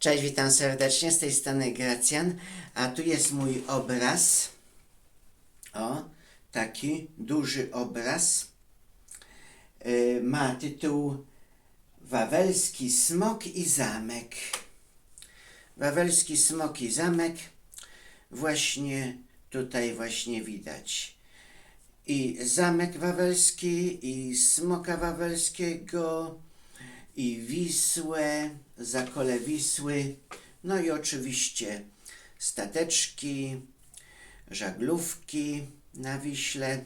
Cześć, witam serdecznie, z tej strony Gracjan, a tu jest mój obraz. O, taki duży obraz. Yy, ma tytuł Wawelski Smok i Zamek. Wawelski Smok i Zamek właśnie tutaj właśnie widać. I Zamek Wawelski, i Smoka Wawelskiego, i Wisłę, zakole Wisły, no i oczywiście stateczki, żaglówki na Wiśle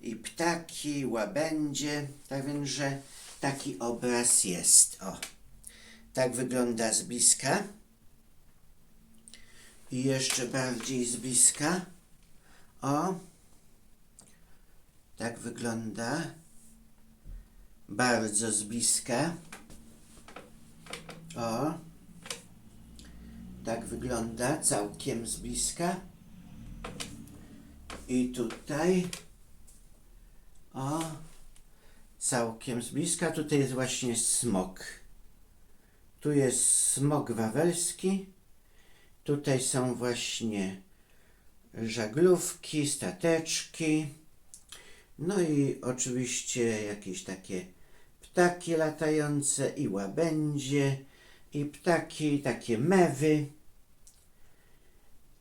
i ptaki, łabędzie, tak więc, że taki obraz jest. O, tak wygląda z bliska. I jeszcze bardziej z bliska. O, tak wygląda. Bardzo z bliska. O, tak wygląda całkiem z bliska. I tutaj, o, całkiem z bliska. Tutaj jest właśnie smok. Tu jest smok wawelski. Tutaj są właśnie żaglówki, stateczki. No i oczywiście jakieś takie ptaki latające i łabędzie i ptaki, takie mewy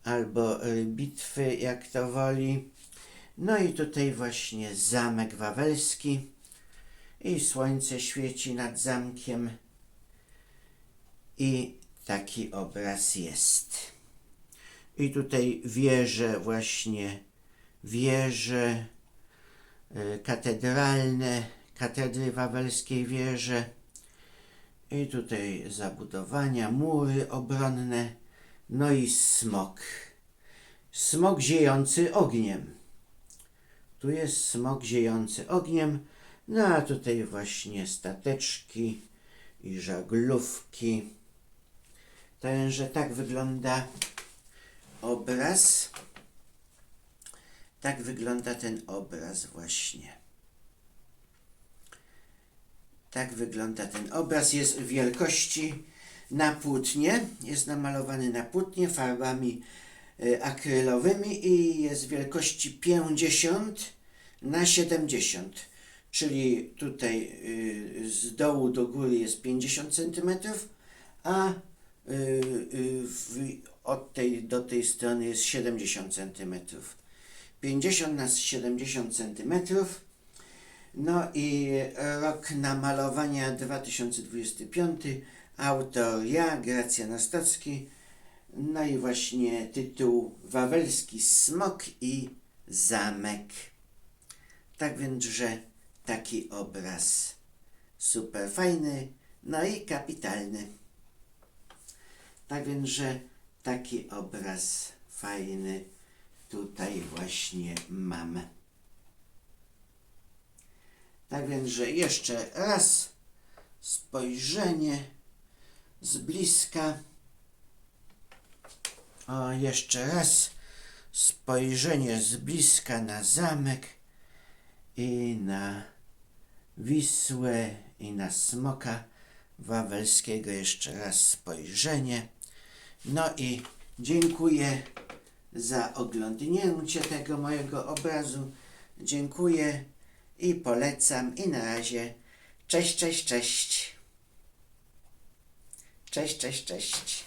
albo y, bitwy, jak to woli. No i tutaj właśnie zamek wawelski i słońce świeci nad zamkiem i taki obraz jest. I tutaj wieże właśnie, wieże y, katedralne, katedry wawelskiej wieże. I tutaj zabudowania, mury obronne, no i smok. Smok ziejący ogniem. Tu jest smok ziejący ogniem, no a tutaj właśnie stateczki i żaglówki. Także tak wygląda obraz. Tak wygląda ten obraz właśnie. Tak wygląda ten obraz. Jest wielkości na płótnie. Jest namalowany na płótnie farbami y, akrylowymi i jest wielkości 50 na 70. Czyli tutaj y, z dołu do góry jest 50 cm, a w, od tej do tej strony jest 70 cm. 50 na 70 cm. No i rok namalowania 2025. Autor ja, Gracja Nastocki. No i właśnie tytuł Wawelski Smok i Zamek. Tak więc, że taki obraz super fajny, no i kapitalny. Tak więc, że taki obraz fajny tutaj właśnie mamy. Tak więc, że jeszcze raz spojrzenie z bliska. O, jeszcze raz spojrzenie z bliska na zamek i na Wisłę i na smoka wawelskiego. Jeszcze raz spojrzenie. No i dziękuję za oglądnięcie tego mojego obrazu. Dziękuję i polecam i na razie. Cześć, cześć, cześć. Cześć, cześć, cześć.